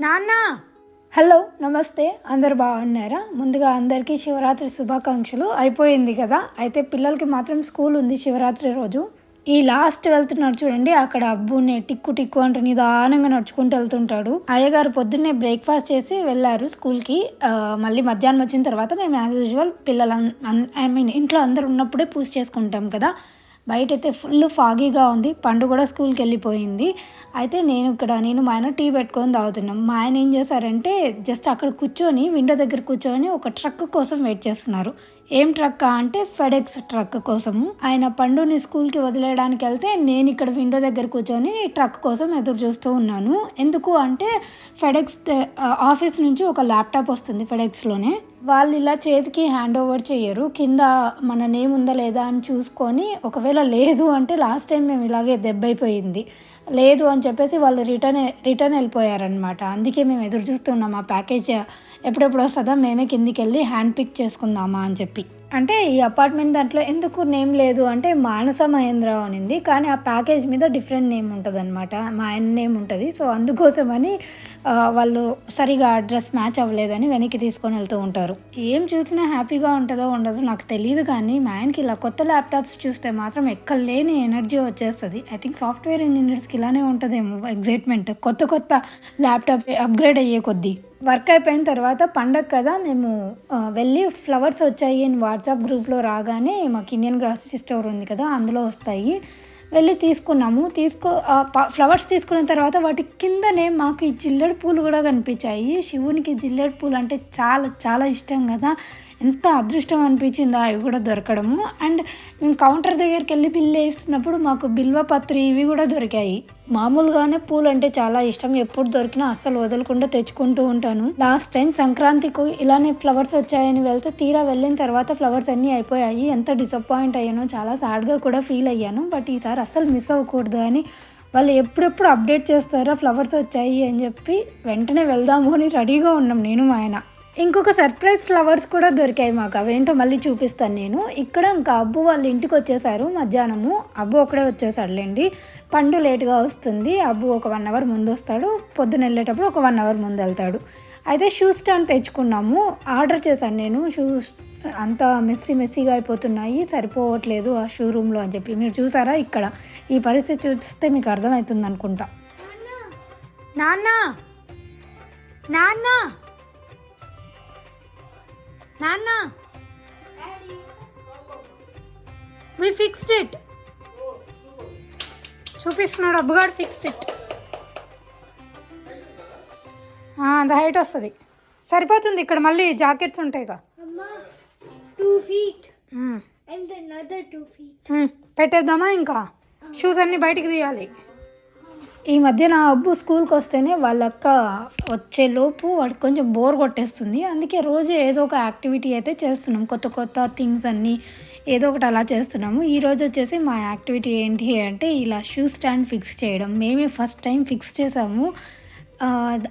నాన్న! హలో నమస్తే. అందరు బాగున్నారా? ముందుగా అందరికీ శివరాత్రి శుభాకాంక్షలు. అయిపోయింది కదా? అయితే పిల్లలకి మాత్రం స్కూల్ ఉంది శివరాత్రి రోజు. ఈ లాస్ట్ వెళ్తున్నాడు చూడండి అక్కడ అబ్బుని టిక్కు టిక్కు అంటూ నిదానంగా నడుచుకుంటూ వెళ్తుంటాడు. అయ్యగారు పొద్దున్నే బ్రేక్ఫాస్ట్ చేసి వెళ్ళారు స్కూల్కి. మళ్ళీ మధ్యాహ్నం వచ్చిన తర్వాత మేము యాజ్ యూజువల్ పిల్లలు ఐ మీన్ ఇంట్లో అందరు ఉన్నప్పుడే పూజ చేసుకుంటాం కదా. బయట అయితే ఫుల్ ఫాగీగా ఉంది. పండు కూడా స్కూల్కి వెళ్ళిపోయింది అయితే నేను ఇక్కడ నేను మా ఆయన టీ పెట్టుకొని తాగుతున్నాం. మా ఆయన ఏం చేశారంటే జస్ట్ అక్కడ కూర్చొని విండో దగ్గర కూర్చొని ఒక ట్రక్ కోసం వెయిట్ చేస్తున్నారు. ఏం ట్రక్ అంటే ఫెడెక్స్ ట్రక్ కోసము. ఆయన పండుని స్కూల్కి వదిలేయడానికి వెళ్తే నేను ఇక్కడ విండో దగ్గర కూర్చొని ట్రక్ కోసం ఎదురు చూస్తూ ఉన్నాను. ఎందుకు అంటే ఫెడెక్స్ ఆఫీస్ నుంచి ఒక ల్యాప్టాప్ వస్తుంది ఫెడెక్స్లోనే. వాళ్ళు ఇలా చేతికి హ్యాండ్ ఓవర్ చేయరు కింద మన నేమ్ ఉందా లేదా అని చూసుకొని ఒకవేళ లేదు అంటే లాస్ట్ టైం మేము ఇలాగే దెబ్బైపోయింది. లేదు అని చెప్పేసి వాళ్ళు రిటర్న్ రిటర్న్ వెళ్ళిపోయారనమాట అందుకే మేము ఎదురు చూస్తున్నాం ఆ ప్యాకేజ్ ఎప్పుడెప్పుడు వస్తుందా మేమే కిందికి వెళ్ళి హ్యాండ్ పిక్ చేసుకుందామా అని చెప్పి. అంటే ఈ అపార్ట్మెంట్ దాంట్లో ఎందుకు నేమ్ లేదు? అంటే మానస మహేంద్ర అనింది. కానీ ఆ ప్యాకేజ్ మీద డిఫరెంట్ నేమ్ ఉంటుంది అనమాట మా ఆయన నేమ్ ఉంటుంది. సో అందుకోసమని వాళ్ళు సరిగా అడ్రస్ మ్యాచ్ అవ్వలేదని వెనక్కి తీసుకొని వెళ్తూ ఉంటారు. ఏం చూసినా హ్యాపీగా ఉంటుందో ఉండదో నాకు తెలియదు కానీ మా ఆయనకి ఇలా కొత్త ల్యాప్టాప్స్ చూస్తే మాత్రం ఎక్కడ లేని ఎనర్జీ వచ్చేస్తుంది. ఐ థింక్ సాఫ్ట్వేర్ ఇంజనీర్స్కి ఇలానే ఉంటుందేమో ఎగ్జైట్మెంట్ కొత్త కొత్త ల్యాప్టాప్స్ అప్గ్రేడ్ అయ్యే కొద్దీ. వర్క్ అయిపోయిన తర్వాత పండగ కదా మేము వెళ్ళి ఫ్లవర్స్ వచ్చాయి అని వాట్సాప్ గ్రూప్లో రాగానే మాకు ఇండియన్ గ్రాసరీ స్టోర్ ఉంది కదా అందులో వస్తాయి. వెళ్ళి తీసుకున్నాము. తీసుకో ప- ఫ్లవర్స్ తీసుకున్న తర్వాత వాటి కిందనే మాకు ఈ జిల్లెడు పూలు కూడా కనిపించాయి. శివునికి జిల్లెడు పూలు అంటే చాలా చాలా ఇష్టం కదా. ఎంత అదృష్టం అనిపించిందో అవి కూడా దొరకడము. అండ్ మేము కౌంటర్ దగ్గరికి వెళ్ళి బిల్లు వేస్తున్నప్పుడు మాకు బిల్వపత్రి ఇవి కూడా దొరికాయి. మామూలుగానే పూలు అంటే చాలా ఇష్టం. ఎప్పుడు దొరికినా అస్సలు వదలకుండా తెచ్చుకుంటూ ఉంటాను. లాస్ట్ టైం సంక్రాంతికి ఇలానే ఫ్లవర్స్ వచ్చాయని వెళ్తే తీరా వెళ్ళిన తర్వాత ఫ్లవర్స్ అన్నీ అయిపోయాయి. ఎంత డిసప్పాయింట్ అయ్యానో చాలా సాడ్గా కూడా ఫీల్ అయ్యాను. బట్ ఈసారి అస్సలు మిస్ అవ్వకూడదు అని వాళ్ళు ఎప్పుడెప్పుడు అప్డేట్ చేస్తారో ఫ్లవర్స్ వచ్చాయి అని చెప్పి వెంటనే వెళ్దాము అని రెడీగా ఉన్నాం నేను మా ఆయన. ఇంకొక సర్ప్రైజ్ ఫ్లవర్స్ కూడా దొరికాయి మాకు. అవేంటో మళ్ళీ చూపిస్తాను నేను. ఇక్కడ ఇంకా అబ్బు వాళ్ళ ఇంటికి వచ్చేసారు మధ్యాహ్నము. అబ్బు ఒకడే వచ్చేసాడులేండి. పండు లేట్గా వస్తుంది. అబ్బు ఒక వన్ అవర్ ముందు వస్తాడు. పొద్దున వెళ్ళేటప్పుడు ఒక వన్ అవర్ ముందు వెళ్తాడు. అయితే షూ స్టాండ్ తెచ్చుకున్నాము. ఆర్డర్ చేశాను నేను. షూస్ అంతా మెస్సీ మెస్సీగా అయిపోతున్నాయి. సరిపోవట్లేదు ఆ షోరూంలో అని చెప్పి. మీరు చూసారా ఇక్కడ? ఈ పరిస్థితి చూస్తే మీకు అర్థమవుతుంది అనుకుంటా నాన్న! నాన్న! నాన్న. వి ఫిక్స్డ్ ఇట్ చూపిస్తున్నాడు అబ్బుగాడు ఫిక్స్డ్ ఇట్ అది హైట్ వస్తుంది. సరిపోతుంది ఇక్కడ మళ్ళీ జాకెట్స్ ఉంటాయిగా. Mama, two feet. Hmm. and another two feet. మ్మ్. పెట్టేద్దామా ఇంకా? షూస్ అన్నీ బయటికి తీయాలి. ఈ మధ్య నా అబ్బు స్కూల్కి వస్తేనే వాళ్ళ అక్క వచ్చే లోపు వాడికి కొంచెం బోర్ కొట్టేస్తుంది. అందుకే రోజు ఏదో ఒక యాక్టివిటీ అయితే చేస్తున్నాం. కొత్త కొత్త థింగ్స్ అన్నీ ఏదో ఒకటి అలా చేస్తున్నాము. ఈరోజు వచ్చేసి మా యాక్టివిటీ ఏంటి అంటే ఇలా షూ స్టాండ్ ఫిక్స్ చేయడం. మేమే ఫస్ట్ టైం ఫిక్స్ చేసాము.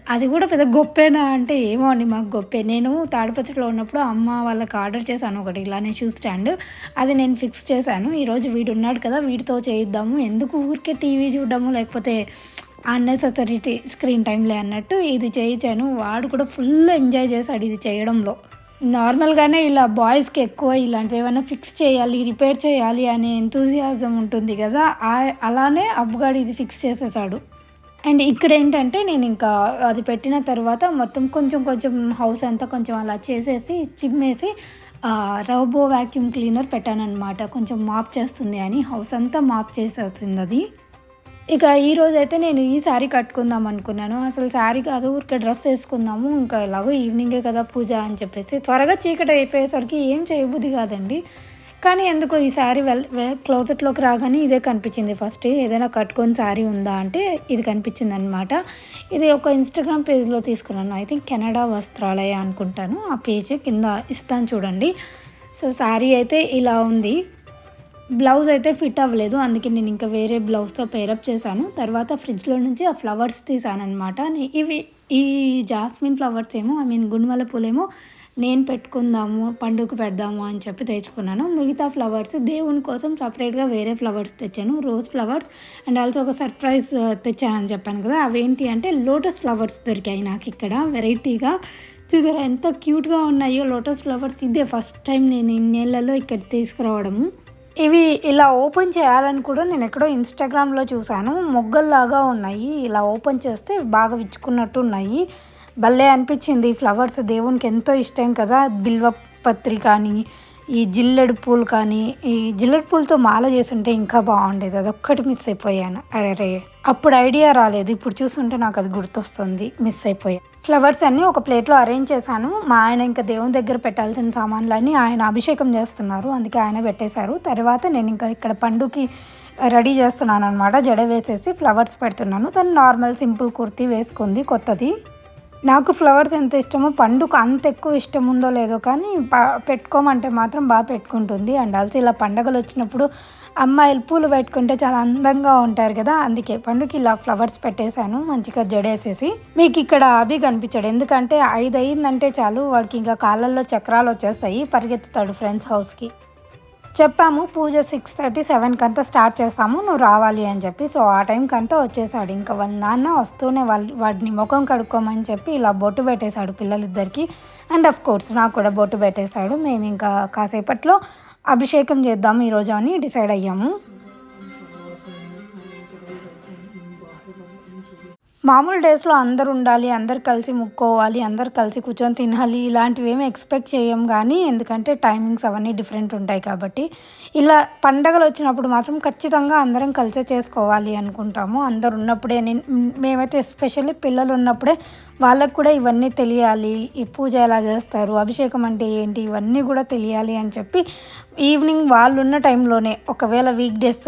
అది కూడా పెద్ద గొప్పేనా అంటే ఏమో అండి మాకు గొప్పే. నేను తాడిపత్రిలో ఉన్నప్పుడు అమ్మ వాళ్ళకి ఆర్డర్ చేశాను ఒకటి ఇలానే షూ స్టాండ్. అది నేను ఫిక్స్ చేశాను. ఈరోజు వీడు ఉన్నాడు కదా వీడితో చేయిద్దాము. ఎందుకు ఊరికే టీవీ చూడడము లేకపోతే అన్నెసరీ స్క్రీన్ టైంలే అన్నట్టు ఇది చేయించాను. వాడు కూడా ఫుల్ ఎంజాయ్ చేశాడు ఇది చేయడంలో. నార్మల్గానే ఇలా బాయ్స్కి ఎక్కువ ఇలాంటివి ఏమైనా ఫిక్స్ చేయాలి రిపేర్ చేయాలి అనే ఎంతూజియాజం ఉంటుంది కదా అలానే అబ్బుగాడు ఇది ఫిక్స్ చేసేసాడు. అండ్ ఇక్కడ ఏంటంటే నేను ఇంకా అది పెట్టిన తర్వాత మొత్తం కొంచెం కొంచెం హౌస్ అంతా కొంచెం అలా చేసేసి చిమ్మేసి రౌబో రోబో వ్యాక్యూమ్ క్లీనర్ పెట్టానమాట కొంచెం మాప్ చేస్తుంది అని హౌస్ అంతా మాప్ చేసేస్తుంది అది ఇక ఈ అయితే నేను ఈ శారీ కట్టుకుందాం అనుకున్నాను. అసలు శారీ కాదు ఊరికే డ్రెస్ వేసుకుందాము ఇంకా ఎలాగో ఈవినింగే కదా పూజ అని చెప్పేసి త్వరగా చీకటి అయిపోయేసరికి ఏం చేయబుద్ధి కాదండి. కానీ ఎందుకో ఈ శారీ వెల్ క్లోజెట్లోకి రాగానే ఇదే కనిపించింది ఫస్ట్. ఏదైనా కట్టుకొని శారీ ఉందా అంటే ఇది కనిపించింది అనమాట ఇది ఒక ఇన్స్టాగ్రామ్ పేజ్లో తీసుకున్నాను. ఐ థింక్ కెనడా వస్త్రాలయ అనుకుంటాను. ఆ పేజ్ కింద ఇస్తాను చూడండి. సో శారీ అయితే ఇలా ఉంది. బ్లౌజ్ అయితే ఫిట్ అవ్వలేదు. అందుకే నేను ఇంకా వేరే బ్లౌజ్తో పేరప్ చేశాను. తర్వాత ఫ్రిడ్జ్లో నుంచి ఆ ఫ్లవర్స్ తీసాను అనమాట ఇవి ఈ జాస్మిన్ ఫ్లవర్స్ ఏమో ఐ మీన్ గుండుమల పూలేమో నేను పెట్టుకుందాము పండుగ పెడదాము అని చెప్పి తెచ్చుకున్నాను. మిగతా ఫ్లవర్స్ దేవుని కోసం సపరేట్గా వేరే ఫ్లవర్స్ తెచ్చాను. రోజ్ ఫ్లవర్స్ అండ్ ఆల్సో ఒక సర్ప్రైజ్ తెచ్చానని చెప్పాను కదా. అవేంటి అంటే లోటస్ ఫ్లవర్స్ దొరికాయి నాకు ఇక్కడ. వెరైటీగా చూసారా ఎంత క్యూట్గా ఉన్నాయో లోటస్ ఫ్లవర్స్. ఇదే ఫస్ట్ టైం నేను ఇన్నేళ్ళలో ఇక్కడ తీసుకురావడము. ఇవి ఇలా ఓపెన్ చేయాలని కూడా నేను ఎక్కడో ఇన్స్టాగ్రామ్లో చూశాను. మొగ్గల్లాగా ఉన్నాయి. ఇలా ఓపెన్ చేస్తే బాగా విచ్చుకున్నట్టు ఉన్నాయి. భలే అనిపించింది. ఫ్లవర్స్ దేవునికి ఎంతో ఇష్టం కదా. బిల్వ పత్రి కానీ ఈ జిల్లెడు పూలు కానీ ఈ జిల్లెడు పూలతో మాల చేస్తుంటే ఇంకా బాగుండేది. అదొక్కటి మిస్ అయిపోయాను. అరే అప్పుడు ఐడియా రాలేదు. ఇప్పుడు చూస్తుంటే నాకు అది గుర్తొస్తుంది. మిస్ అయిపోయా ఫ్లవర్స్ అన్నీ ఒక ప్లేట్లో అరేంజ్ చేశాను. మా ఆయన ఇంకా దేవుని దగ్గర పెట్టాల్సిన సామాన్లన్నీ ఆయన అభిషేకం చేస్తున్నారు. అందుకే ఆయన పెట్టేశారు. తర్వాత నేను ఇంకా ఇక్కడ పండుకి రెడీ చేస్తున్నాను అనమాట జడ వేసేసి ఫ్లవర్స్ పెడుతున్నాను. తను నార్మల్ సింపుల్ కుర్తీ వేసుకుంది కొత్తది. నాకు ఫ్లవర్స్ ఎంత ఇష్టమో పండుగ అంత ఎక్కువ ఇష్టం ఉందో లేదో కానీ పెట్టుకోమంటే మాత్రం బాగా పెట్టుకుంటుంది. అండ్ ఆల్సో ఇలా పండగలు వచ్చినప్పుడు అమ్మాయిలు పూలు పెట్టుకుంటే చాలా అందంగా ఉంటారు కదా. అందుకే పండుగ ఇలా ఫ్లవర్స్ పెట్టేశాను మంచిగా జడేసేసి. మీకు ఇక్కడ అభి కనిపించాడు. ఎందుకంటే ఐదు అయిందంటే చాలు వాడికి ఇంకా కాళ్ళల్లో చక్రాలు వచ్చేస్తాయి పరిగెత్తుతాడు ఫ్రెండ్స్ హౌస్కి చెప్పాము పూజ సిక్స్ థర్టీ సెవెన్కి అంతా స్టార్ట్ చేస్తాము నువ్వు రావాలి అని చెప్పి. సో ఆ టైంకి అంతా వచ్చేసాడు. ఇంకా వాళ్ళ నాన్న వస్తూనే వాళ్ళ వాడిని ముఖం కడుక్కోమని చెప్పి ఇలా బొట్టు పెట్టేశాడు పిల్లలిద్దరికి. అండ్ అఫ్ కోర్స్ నాకు కూడా బొట్టు పెట్టేశాడు. మేము ఇంకా కాసేపట్లో అభిషేకం చేద్దాం ఈరోజు అని డిసైడ్ అయ్యాము. మామూలు డేస్లో అందరు ఉండాలి అందరు కలిసి ముక్కోవాలి అందరు కలిసి కూర్చొని తినాలి ఇలాంటివి ఏమి ఎక్స్పెక్ట్ చేయం కానీ ఎందుకంటే టైమింగ్స్ అవన్నీ డిఫరెంట్ ఉంటాయి కాబట్టి. ఇలా పండగలు వచ్చినప్పుడు మాత్రం ఖచ్చితంగా అందరం కలిసే చేసుకోవాలి అనుకుంటాము. అందరు ఉన్నప్పుడే నేను మేమైతే ఎస్పెషల్లీ పిల్లలు ఉన్నప్పుడే వాళ్ళకు కూడా ఇవన్నీ తెలియాలి. ఈ పూజ ఎలా చేస్తారు అభిషేకం అంటే ఏంటి ఇవన్నీ కూడా తెలియాలి అని చెప్పి ఈవినింగ్ వాళ్ళు ఉన్న టైంలోనే ఒకవేళ వీక్ డేస్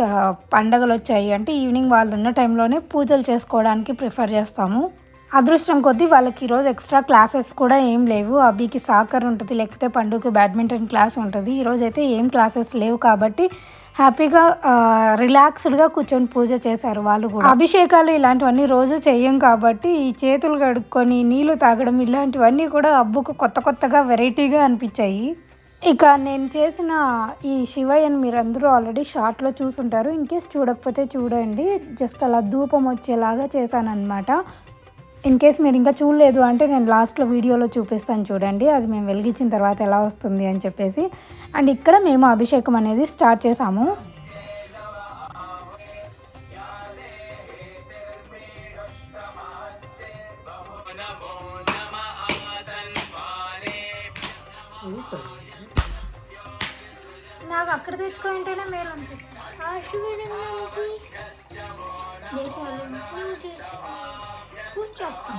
పండగలు వచ్చాయి అంటే ఈవినింగ్ వాళ్ళు ఉన్న టైంలోనే పూజలు చేసుకోవడానికి ప్రిఫర్ చేస్తాము. అదృష్టం కొద్దీ వాళ్ళకి ఈరోజు ఎక్స్ట్రా క్లాసెస్ కూడా ఏం లేవు. అభికి సాకర్ ఉంటుంది లేకపోతే పండుగ బ్యాడ్మింటన్ క్లాస్ ఉంటుంది. ఈరోజు అయితే ఏం క్లాసెస్ లేవు కాబట్టి హ్యాపీగా రిలాక్స్డ్గా కూర్చొని పూజ చేశారు వాళ్ళు కూడా. అభిషేకాలు ఇలాంటివన్నీ రోజు చేయం కాబట్టి ఈ చేతులు కడుక్కొని నీళ్ళు తాగడం ఇలాంటివన్నీ కూడా అబ్బుకు కొత్త కొత్తగా వెరైటీగా అనిపించాయి. ఇక నేను చేసిన ఈ శివయ్యని మీరు అందరూ ఆల్రెడీ షార్ట్లో చూసుంటారు. ఇన్ కేస్ చూడకపోతే చూడండి. జస్ట్ అలా ధూపం వచ్చేలాగా చేశాను అనమాట ఇన్ కేస్ మీరు ఇంకా చూడలేదు అంటే నేను లాస్ట్లో వీడియోలో చూపిస్తాను చూడండి. అది మేము వెలిగించిన తర్వాత ఎలా వస్తుంది అని చెప్పేసి. అండ్ ఇక్కడ మేము అభిషేకం అనేది స్టార్ట్ చేసాము నాకు అక్కడ తెచ్చుకుంటేనే మేలు అనిపిస్తుంది. పూజ చేస్తాం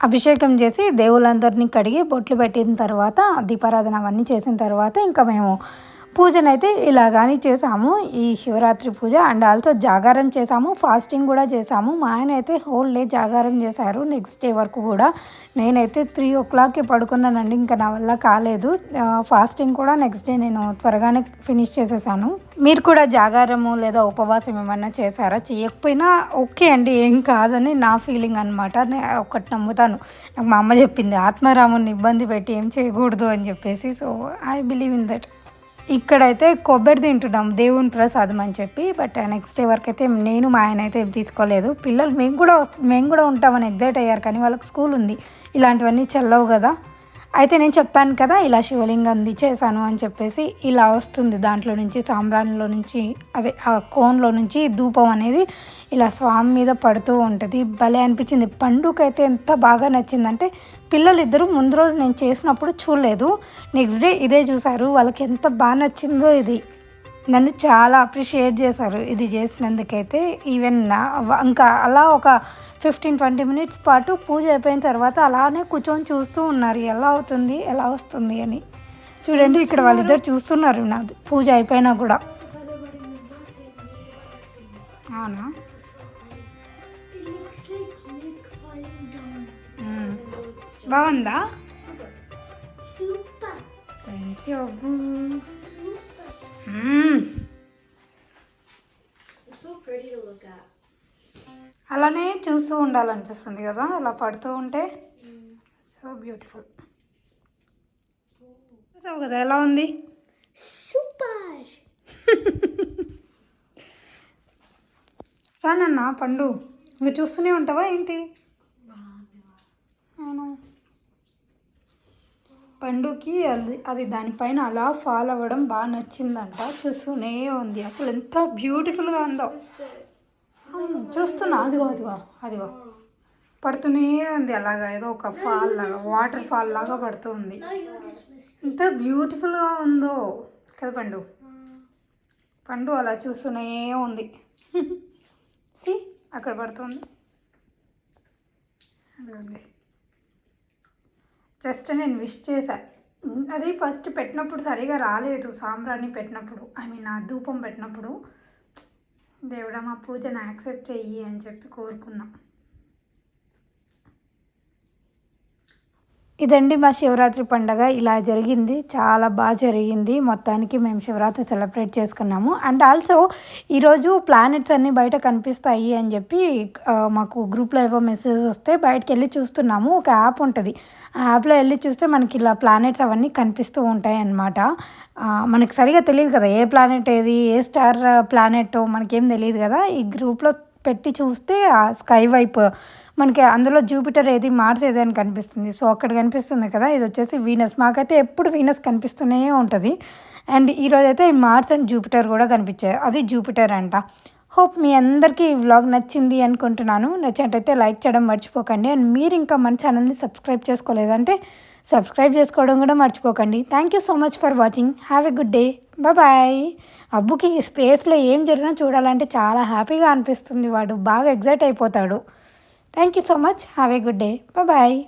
అభిషేకం చేసి దేవుళ్ళందరినీ కడిగి బొట్లు పెట్టిన తర్వాత దీపారాధన అవన్నీ చేసిన తర్వాత ఇంకా మేము పూజనైతే ఇలాగాని చేసాము ఈ శివరాత్రి పూజ అండ్ ఆల్సో జాగారం చేసాము ఫాస్టింగ్ కూడా చేసాము మా ఆయన అయితే హోల్ డే జాగారం చేశారు. నెక్స్ట్ డే వరకు కూడా నేనైతే త్రీ ఓ క్లాక్కి పడుకున్నానండి. ఇంకా నా వల్ల కాలేదు. ఫాస్టింగ్ కూడా నెక్స్ట్ డే నేను త్వరగానే ఫినిష్ చేసేసాను. మీరు కూడా జాగారము లేదా ఉపవాసం ఏమైనా చేశారా? చేయకపోయినా ఓకే అండి. ఏం కాదని నా ఫీలింగ్ అనమాట ఒకటి నమ్ముతాను. నాకు మా అమ్మ చెప్పింది ఆత్మారాముని ఇబ్బంది పెట్టి ఏం చేయకూడదు అని చెప్పేసి. So I believe in that ఇక్కడైతే కొబ్బరి తింటున్నాం దేవుని ప్రసాదం అని చెప్పి. బట్ నెక్స్ట్ డే వరకు అయితే నేను మా ఆయన అయితే తీసుకోలేదు. పిల్లలు మేము కూడా వస్- మేము కూడా ఉంటామని ఎగ్జైట్ అయ్యారు. కానీ వాళ్ళకి స్కూల్ ఉంది. ఇలాంటివన్నీ చెల్లవు కదా. అయితే నేను చెప్పాను కదా ఇలా శివలింగంది చేశాను అని చెప్పేసి ఇలా వస్తుంది. దాంట్లో నుంచి సాంబ్రాణిలో నుంచి అదే ఆ కోన్లో నుంచి ధూపం అనేది ఇలా స్వామి మీద పడుతూ ఉంటుంది. భలే అనిపించింది. పండుగ అయితే ఎంత బాగా నచ్చిందంటే పిల్లలు ఇద్దరు ముందు రోజు నేను చేసినప్పుడు చూడలేదు. నెక్స్ట్ డే ఇదే చూసారు వాళ్ళకి ఎంత బాగా నచ్చిందో ఇది. నన్ను చాలా అప్రిషియేట్ చేశారు ఇది చేసినందుకైతే. ఈవెన్ ఇంకా అలా ఒక ఫిఫ్టీన్ ట్వంటీ మినిట్స్ పాటు పూజ అయిపోయిన తర్వాత అలానే కూర్చొని చూస్తూ ఉన్నారు. ఎలా అవుతుంది ఎలా వస్తుంది అని. చూడండి ఇక్కడ వాళ్ళిద్దరు చూస్తున్నారు నా పూజ అయిపోయినా కూడా. అవునా? బాగుందా. Thank you. అలానే చూస్తూ ఉండాలనిపిస్తుంది కదా అలా పడుతూ ఉంటే. సో బ్యూటిఫుల్ చూసావు కదా ఎలా ఉంది? Super. రానన్న పండు ఇంకా చూస్తూనే ఉంటావా ఏంటి? అవును? పండుకి అది అది దానిపైన అలా ఫాల్ అవ్వడం బాగా నచ్చిందంట. చూస్తూనే ఉంది. అసలు ఎంత బ్యూటిఫుల్గా ఉందో. చూస్తున్నా. అదిగో అదిగో అదిగో. పడుతూనే ఉంది అలాగా. ఏదో ఒక ఫాల్ లాగా వాటర్ ఫాల్ లాగా పడుతుంది ఎంత బ్యూటిఫుల్గా ఉందో. కదా పండు? పండు అలా చూస్తూనే ఉంది. సి అక్కడ పడుతుంది. జస్ట్ నేను విష్ చేశా. అది ఫస్ట్ పెట్టినప్పుడు సరిగా రాలేదు సాంబ్రాణి పెట్టినప్పుడు. ఐ మీన్ ఆ ధూపం పెట్టినప్పుడు. దేవుడా మా పూజను యాక్సెప్ట్ చెయ్యి అని చెప్పి కోరుకున్నాను ఇదండి మా శివరాత్రి పండగ. ఇలా జరిగింది. చాలా బాగా జరిగింది. మొత్తానికి మేము శివరాత్రి సెలబ్రేట్ చేసుకున్నాము. అండ్ ఆల్సో ఈరోజు ప్లానెట్స్ అన్నీ బయట కనిపిస్తాయి అని చెప్పి మాకు గ్రూప్లో ఏవో మెసేజ్ వస్తే బయటకు వెళ్ళి చూస్తున్నాము. ఒక యాప్ ఉంటుంది. ఆ యాప్లో వెళ్ళి చూస్తే మనకి ఇలా ప్లానెట్స్ అవన్నీ కనిపిస్తూ ఉంటాయి అన్నమాట. మనకు మనకి సరిగా తెలియదు కదా ఏ ప్లానెట్ ఏది ఏ స్టార్ ప్లానెట్ మనకేం తెలియదు కదా. ఈ గ్రూప్లో పెట్టి చూస్తే ఆ స్కై వైపు మనకి అందులో జూపిటర్ ఏది మార్స్ ఏదని అని కనిపిస్తుంది. సో అక్కడ కనిపిస్తుంది కదా ఇది వచ్చేసి వీనస్. మాకైతే ఎప్పుడు వీనస్ కనిపిస్తూనే ఉంటుంది. అండ్ ఈరోజు అయితే మార్స్ అండ్ జూపిటర్ కూడా కనిపించాయి. అది జూపిటర్ అంట. హోప్ మీ అందరికీ ఈ వ్లాగ్ నచ్చింది అనుకుంటున్నాను. నచ్చినట్టయితే లైక్ చేయడం మర్చిపోకండి. అండ్ మీరు ఇంకా మన ఛానల్ని సబ్స్క్రైబ్ చేసుకోలేదంటే సబ్స్క్రైబ్ చేసుకోవడం కూడా మర్చిపోకండి. Thank you so much for watching. Have a good day. Bye. అబ్బుకి స్పేస్లో ఏం జరిగినా చూడాలంటే చాలా హ్యాపీగా అనిపిస్తుంది వాడు. బాగా ఎగ్జైట్ అయిపోతాడు. Thank you so much. Have a good day. Bye.